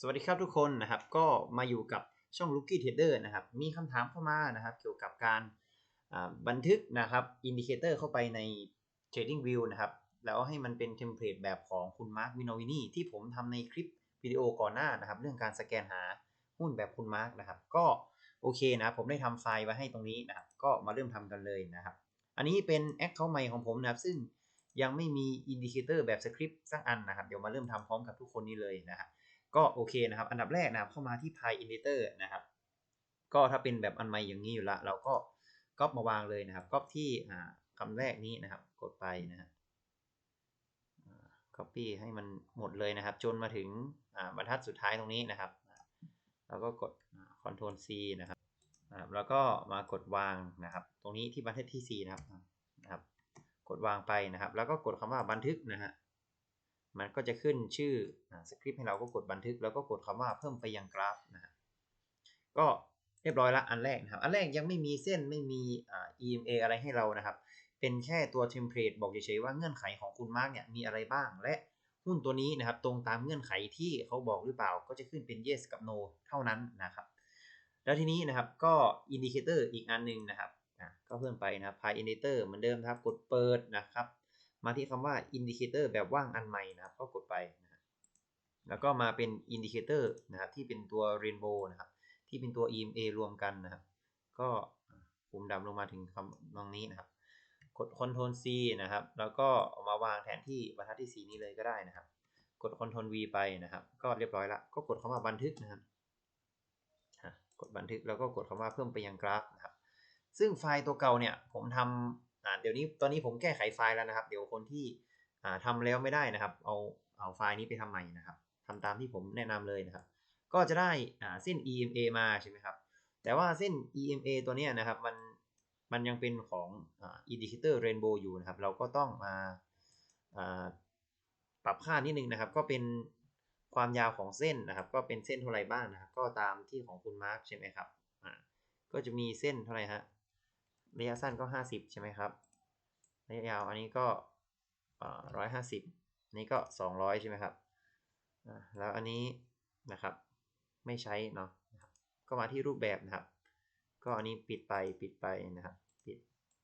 สวัสดีครับทุกคนนะครับ ก็มาอยู่กับช่อง Rookie Trader นะครับ มีคำถามเข้ามานะครับ เกี่ยวกับการบันทึกนะครับอินดิเคเตอร์เข้าไปใน Trading View นะครับ แล้วให้มันเป็นเทมเพลตแบบของคุณมาร์ควินโนวินีที่ผมทำในคลิปวิดีโอก่อนหน้านะครับ เรื่องการสแกนหาหุ้นแบบคุณมาร์คนะครับ ก็โอเคนะผมได้ทำไฟล์ไว้ให้ตรงนี้นะครับ ก็มาเริ่มทำกันเลยนะครับ อันนี้เป็น Account ใหม่ของผมนะครับ ซึ่งยังไม่มีอินดิเคเตอร์แบบสคริปต์สักอันนะครับ เดี๋ยวมาเริ่มทำพร้อมกับทุกคนนี้เลยนะครับ ก็โอเคนะครับ อันดับแรกนะครับเข้ามาที่ Pi Indicator นะครับ ก็ถ้าเป็นแบบอันใหม่อย่างนี้อยู่ละ เราก็ก๊อปมาวางเลยนะครับก๊อปที่คำแรกนี้นะครับ กดไปนะฮะ copy ให้มันหมดเลยนะครับ จนมาถึงบรรทัดสุดท้ายตรงนี้นะครับ แล้วก็กด Ctrl C นะครับแล้วก็มากดวางนะครับ ตรงนี้ที่บรรทัดที่ 4 นะครับนะครับ กดวางไปนะครับ แล้วก็กดคำว่าบันทึกนะฮะ มันก็จะขึ้นชื่อสคริปต์ให้เราก็กดบันทึก แล้วก็กดคำว่าเพิ่มไปยังกราฟนะฮะก็เรียบร้อยละอันแรกนะครับ อันแรกยังไม่มีเส้นไม่มี EMA อะไรให้เรานะครับ เป็นแค่ตัวเทมเพลตบอกเฉยๆว่าเงื่อนไขของคุณมาร์กเนี่ยมีอะไรบ้าง และหุ้นตัวนี้นะครับตรงตามเงื่อนไขที่เขาบอกหรือเปล่า ก็จะขึ้นเป็น yes กับ no เท่านั้นนะครับ แล้วทีนี้นะครับก็อินดิเคเตอร์อีกอันนึงนะครับก็เพิ่มไปนะครับ pi indicator เหมือนเดิมครับกดเปิดนะครับ มาที่คำว่า indicator แบบว่างอันใหม่นะครับ ก็กดไปนะแล้วก็มาเป็น indicator นะครับที่เป็นตัว rainbow นะครับ ที่เป็นตัว EMA รวมกันนะครับ ก็ปุ่มดำลงมาถึงคำตรงนี้นะครับ กด Ctrl C นะครับ แล้วก็เอามาวางแทนที่บรรทัดที่ 4 นี้เลยก็ได้นะครับ กด Ctrl V ไปนะครับ ก็เรียบร้อยละก็กดคำว่าบันทึกนะครับกดบันทึกแล้วก็กดคำว่าเพิ่มไปยังกราฟนะครับ ซึ่งไฟล์ตัวเก่าเนี่ยผมทำ่า เดี๋ยวนี้ตอนนี้ผมแก้ไขไฟล์แล้วนะครับ เดี๋ยวคนที่อ่าทำแล้วไม่ได้นะครับ เอาเอาไฟล์นี้ไปทำใหม่นะครับทำตามที่ผมแนะนำเลยนะครับ ก็จะได้เส้น EMA มาใช่ไหมครับ แต่ว่าเส้น EMA ตัวนี้นะครับมันมันยังเป็นของอ่า indicator rainbow อยู่นะครับ เราก็ต้องมาาปรับค่านิดนึงนะครับ ก็เป็นความยาวของเส้นนะครับ ก็เป็นเส้นเท่าไรบ้างนะครับ ก็ตามที่ของคุณมาร์กใช่ไหมครับก็จะมีเส้นเท่าไรฮะระยะสั้นก็ 50 ใช่ไหมครับ ระยะยาวอันนี้ก็ร้อยห้าสิบนี่ก็200ใช่ไหมครับแล้วอันนี้นะครับไม่ใช้เนาะก็มาที่รูปแบบนะครับ ก็อันนี้ปิดไปปิดไปนะครับปิด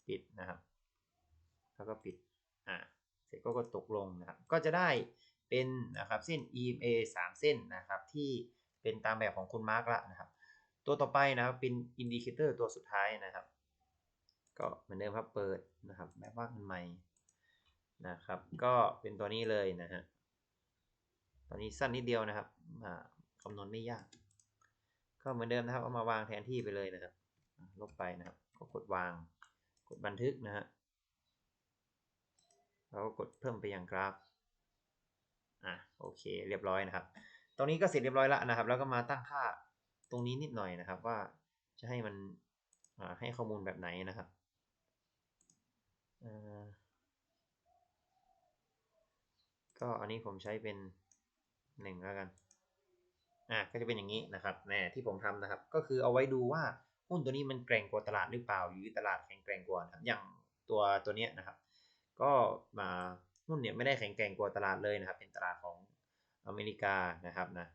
ปิดนะครับ แล้วก็ปิดอ่าเสร็จก็กดตกลงนะครับ ก็จะได้เป็นนะครับเส้น EMA 3 เส้นนะครับ ที่เป็นตามแบบของคุณมาร์กละนะครับ ตัวต่อไปนะครับเป็นอินดิเคเตอร์ตัวสุดท้ายนะครับ ก็เหมือนเดิมครับเปิดนะครับแบบว่าอันใหม่นะครับ ก็เป็นตัวนี้เลยนะฮะตอนนี้สั้นนิดเดียวนะครับคำนวณไม่ยาก ก็เหมือนเดิมนะครับเอามาวางแทนที่ไปเลยนะครับลบไปนะครับ ก็กดวาง กดบันทึกนะฮะแล้วก็กดเพิ่มไปยังกราฟอะโอเคเรียบร้อยนะครับ ตรงนี้ก็เสร็จเรียบร้อยแล้วนะครับ แล้วก็มาตั้งค่าตรงนี้นิดหน่อยนะครับ ว่าจะให้มันให้ข้อมูลแบบไหนนะครับ ก็อันนี้ผมใช้เป็นหนึ่งแล้วกัน อะก็จะเป็นอย่างนี้นะครับแน่ที่ผมทำนะครับ ก็คือเอาไว้ดูว่าหุ้นตัวนี้มันแกร่งกว่าตลาดหรือเปล่า หรือตลาดแข็งแกร่งกว่าครับ อย่างตัวตัวนี้นะครับ ก็มาหุ้นเนี่ยไม่ได้แข็งแกร่งกว่าตลาดเลยนะครับ เป็นตลาดของอเมริกานะครับนะ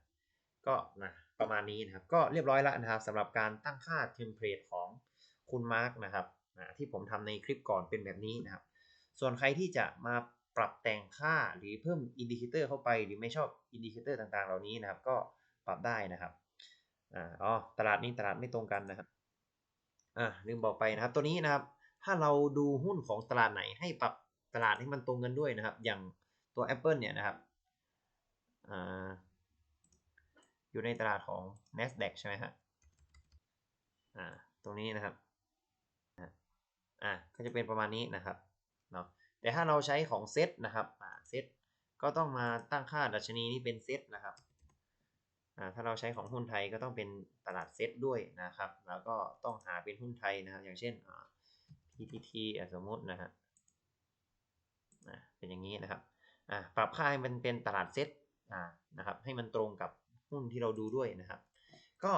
ก็นะประมาณนี้นะครับ ก็เรียบร้อยแล้วนะครับสำหรับการตั้งค่าเทมเพลตของคุณมาร์กนะครับ ที่ผมทำในคลิปก่อนเป็นแบบนี้นะครับ ส่วนใครที่จะมาปรับแต่งค่าหรือเพิ่มอินดิเคเตอร์เข้าไปหรือไม่ชอบอินดิเคเตอร์ต่างๆ เหล่านี้นะครับ ก็ปรับได้นะครับอ๋อตลาดนี้ตลาดไม่ตรงกันนะครับอ่าลืมบอกไปนะครับ ตัวนี้นะครับ ถ้าเราดูหุ้นของตลาดไหนให้ปรับตลาดให้มันตรงกันด้วยนะครับ อย่างตัว Apple เนี่ยนะครับอ่าอยู่ในตลาดของ NASDAQ ใช่ไหมฮะอ่าตรงนี้นะครับ อะก็จะเป็นประมาณนี้นะครับเนาะแต่ถ้าเราใช้ของเซตนะครับอ่าเซตก็ต้องมาตั้งค่าดัชนีนี้เป็นเซตนะครับอ่าถ้าเราใช้ของหุ้นไทยก็ต้องเป็นตลาดเซตด้วยนะครับ แล้วก็ต้องหาเป็นหุ้นไทยนะครับ อย่างเช่นอ่า PTT สมมตินะฮะอ่าเป็นอย่างนี้นะครับอ่าปรับค่าให้มันเป็นตลาดเซตอ่านะครับ ให้มันตรงกับหุ้นที่เราดูด้วยนะครับ ก็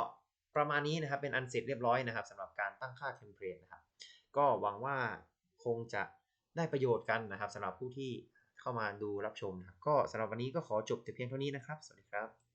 ประมาณนี้นะครับเป็นอันเสร็จเรียบร้อยนะครับสำหรับการตั้งค่าเทมเพลตนะครับ ก็หวังว่าคงจะได้ประโยชน์กันนะครับสำหรับผู้ที่เข้ามาดูรับชมนะครับก็สำหรับวันนี้ก็ขอจบแต่เพียงเท่านี้นะครับ สวัสดีครับ